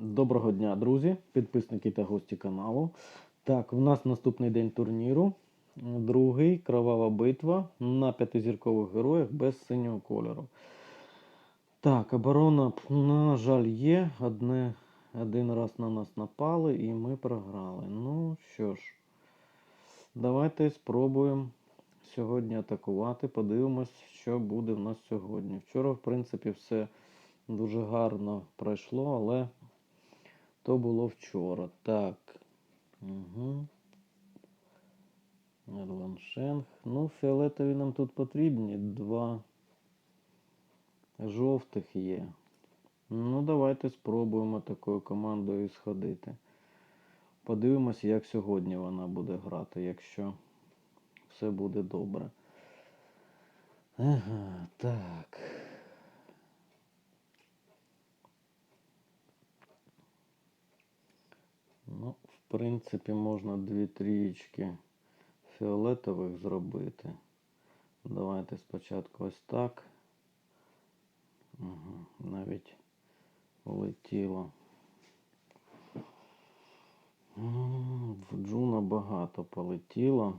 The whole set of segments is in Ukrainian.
Доброго дня, друзі, підписники та гості каналу. Так, у нас наступний день турніру. Другий кровава битва на п'ятизіркових героях без синього кольору. Так, оборона, на жаль, є. Одне, один раз на нас напали і ми програли. Ну що ж, давайте спробуємо сьогодні атакувати. Подивимось, що буде в нас сьогодні. Вчора, в принципі, все дуже гарно пройшло, але то було вчора. Так. Угу. Шенг. Ну, фіолетові нам тут потрібні. Два жовтих є. Ну, давайте спробуємо такою командою сходити. Подивимось, як сьогодні вона буде грати, якщо все буде добре. Ага, так. Ну, в принципі, можна дві трієчки фіолетових зробити. Давайте спочатку ось так. Угу, навіть улетіло. В Джуна багато полетіло.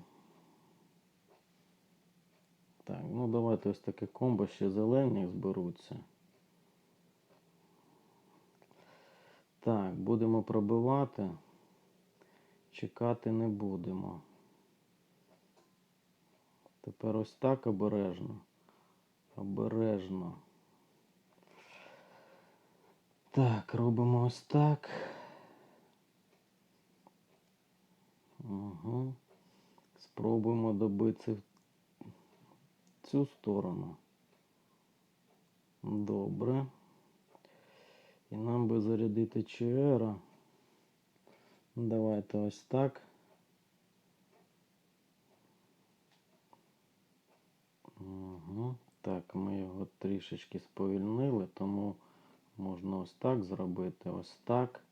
Так, ну давайте ось таке комбо ще зелені зберуться. Так, будемо пробивати. Чекати не будемо. Тепер ось так обережно. Обережно. Так, робимо ось так. Угу. Спробуємо добитися в цю сторону. Добре. І нам би зарядити ЧР. Давайте ось так. Угу. Так, ми його трішечки сповільнили, тому можна ось так зробити. Ось так.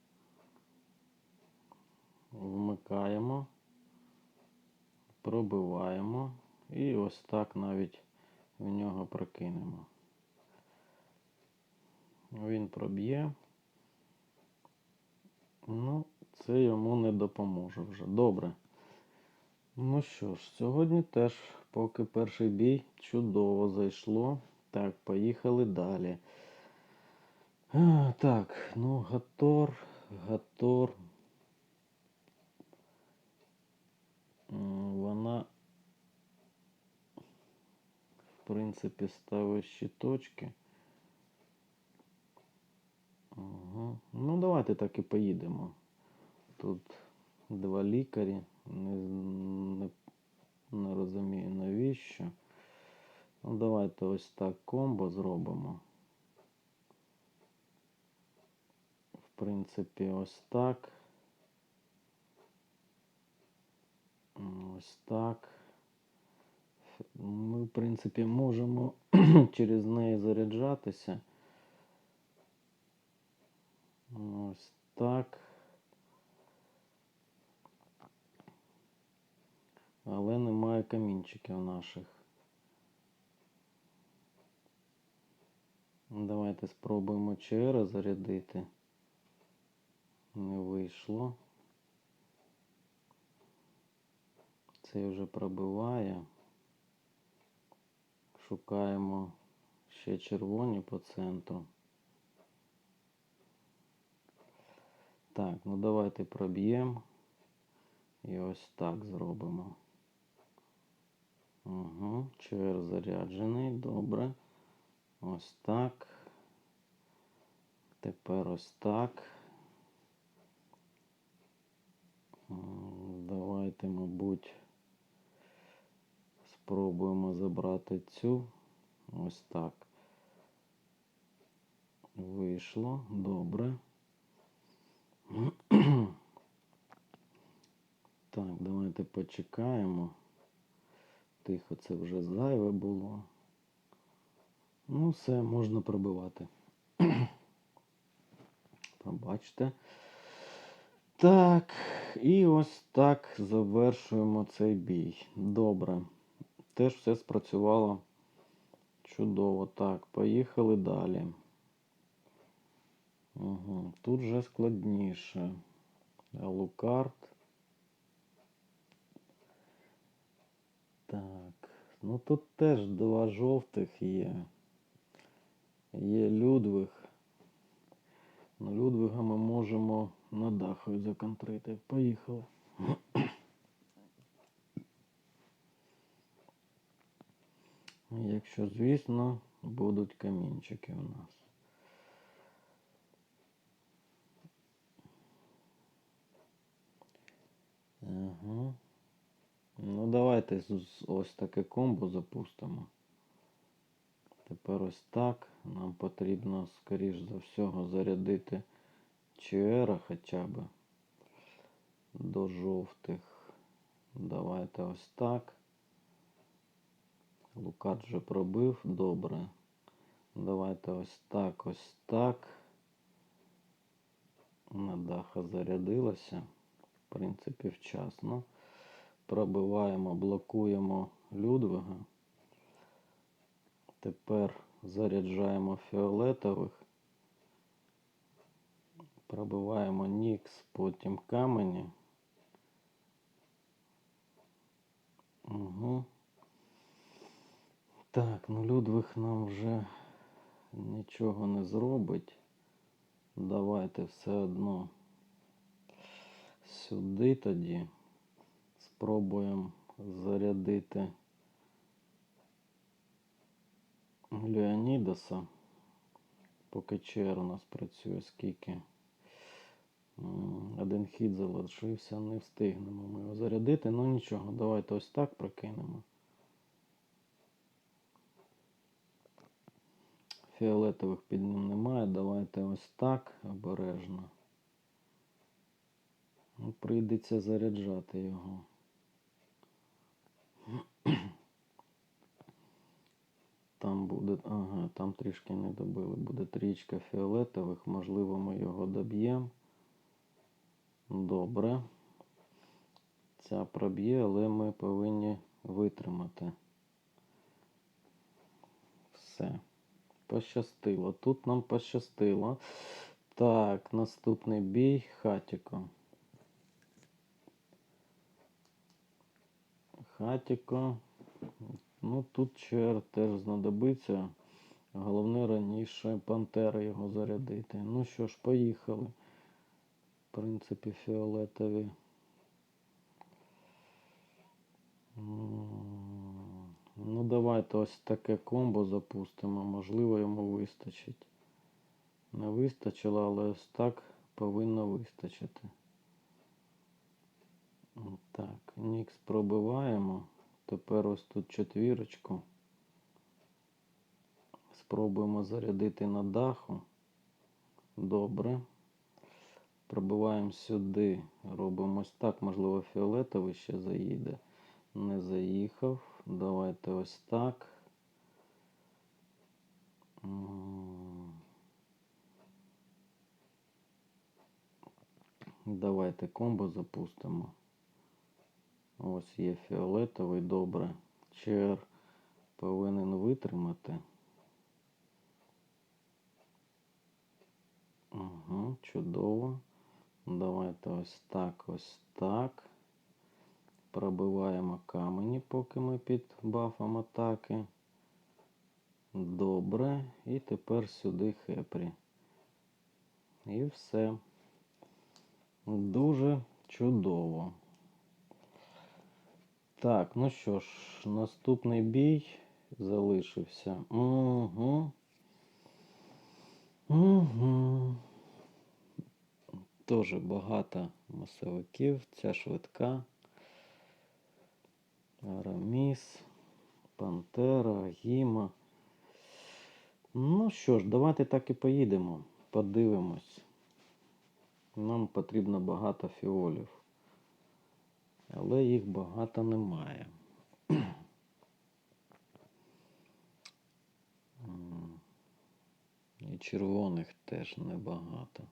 Вмикаємо, пробиваємо і ось так навіть в нього прокинемо. Він проб'є. Ну, це йому не допоможе вже. Добре. Ну що ж, сьогодні теж, поки перший бій чудово зайшло. Так, поїхали далі. А, так, ну, Гатор, Гатор. Вона, в принципі, ставить щиточки. Ага. Ну, давайте так і поїдемо. Тут два лікарі. Не, не, не розумію навіщо. Ну, давайте ось так комбо зробимо. В принципі, ось так. Ось так. Ми, в принципі, можемо через неї заряджатися. Ось так. Але немає камінчиків наших. Давайте спробуємо ЧР зарядити. Не вийшло. Цей вже пробиває. Шукаємо ще червоні по центру. Так, ну давайте проб'ємо. І ось так зробимо. Угу, ЧР заряджений, добре. Ось так. Тепер ось так. Давайте, мабуть, спробуємо забрати цю. Ось так. Вийшло. Добре. Так, давайте почекаємо. Тихо, це вже зайве було. Ну, все, можна пробивати. Пробачте. Так, і ось так завершуємо цей бій. Добре. Теж все спрацювало чудово. Так, поїхали далі. Угу. Тут вже складніше. Алукарт. Так. Ну тут теж два жовтих є. Є Людвиг. Ну, Людвига ми можемо на даху законтрити. Поїхали. Якщо, звісно, будуть камінчики у нас. Ага. Ну, давайте ось таке комбо запустимо. Тепер ось так. Нам потрібно, скоріш за всього, зарядити ЧР хоча б до жовтих. Давайте ось так. Лукат вже пробив, добре. Давайте ось так, ось так. На даха зарядилося. В принципі, вчасно. Пробиваємо, блокуємо Людвига. Тепер заряджаємо фіолетових. Пробиваємо Нікс, потім камені. Угу. Так, ну Людвиг нам вже нічого не зробить. Давайте все одно сюди тоді спробуємо зарядити Леонідаса. Поки чер у нас працює скільки. Один хід залишився, не встигнемо ми його зарядити. Ну нічого, давайте ось так прокинемо. Фіолетових під ним немає. Давайте ось так обережно. Ну, Прийдеться заряджати його. Там буде, ага, там трішки не добили. Буде трічка фіолетових. Можливо, ми його доб'ємо. Добре. Ця проб'є, але ми повинні витримати. Все. Пощастило. Тут нам пощастило. Так, наступний бій Хатіко. Хатіко. Ну, тут чер теж знадобиться. Головне раніше пантери його зарядити. Ну що ж, поїхали. В принципі, фіолетові. Ну, давайте ось таке комбо запустимо. Можливо, йому вистачить. Не вистачило, але ось так повинно вистачити. Так, Нікс пробиваємо. Тепер ось тут четвірочку. Спробуємо зарядити на даху. Добре. Пробиваємо сюди. Робимо ось так. Можливо, фіолетовий ще заїде. Не заїхав. Давайте ось так. Давайте комбо запустимо. Ось є фіолетовий, добре. Чер повинен витримати. Угу, чудово. Давайте ось так, ось так. Пробиваємо камені, поки ми під бафом атаки. Добре. І тепер сюди хепрі. І все. Дуже чудово. Так, ну що ж, наступний бій залишився. Угу. Угу. Дуже багато масовиків. Ця швидка. Араміс, Пантера, Гіма. Ну що ж, давайте так і поїдемо. Подивимось. Нам потрібно багато фіолів. Але їх багато немає. І червоних теж небагато.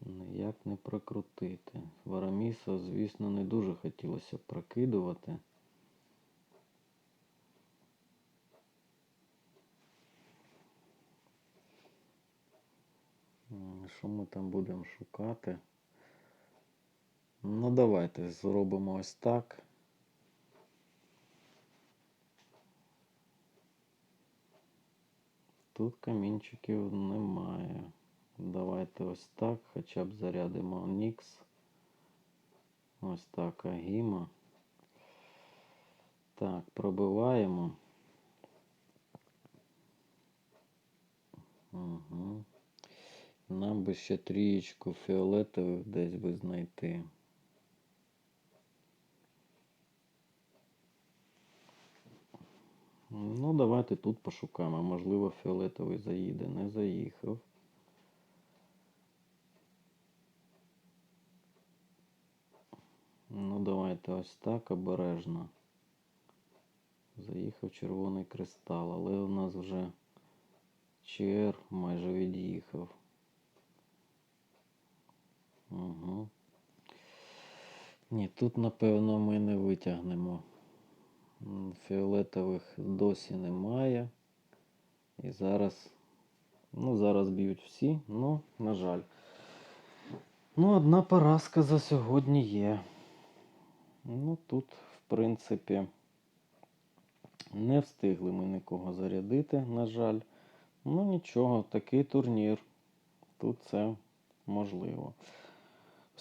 Ніяк не прокрутити. Вараміса, звісно, не дуже хотілося прокидувати. Що ми там будемо шукати? Ну, давайте зробимо ось так. Тут камінчиків немає. Давайте ось так, хоча б зарядимо Нікс. Ось так, Агіма. Так, пробиваємо. Угу. Нам би ще трієчку фіолетових десь би знайти. Ну, давайте тут пошукаємо. Можливо, фіолетовий заїде. Не заїхав. Ну, давайте ось так обережно. Заїхав червоний кристал, але у нас вже ЧР майже від'їхав. Угу. Ні, тут, напевно, ми не витягнемо. Фіолетових досі немає. І зараз, ну, зараз б'ють всі, ну, на жаль. Ну, одна поразка за сьогодні є. Ну, тут, в принципі, не встигли ми нікого зарядити, на жаль. Ну, нічого, такий турнір. Тут це можливо.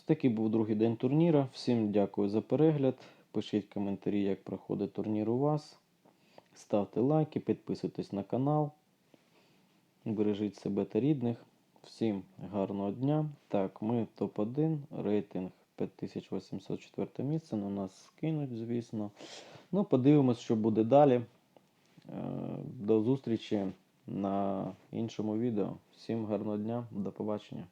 Такий був другий день турніра. Всім дякую за перегляд. Пишіть коментарі, як проходить турнір у вас. Ставте лайки, підписуйтесь на канал. Бережіть себе та рідних. Всім гарного дня. Так, ми топ-1, рейтинг 5804 місце. На нас скинуть, звісно. Ну, подивимось, що буде далі. Е, До зустрічі на іншому відео. Всім гарного дня, до побачення.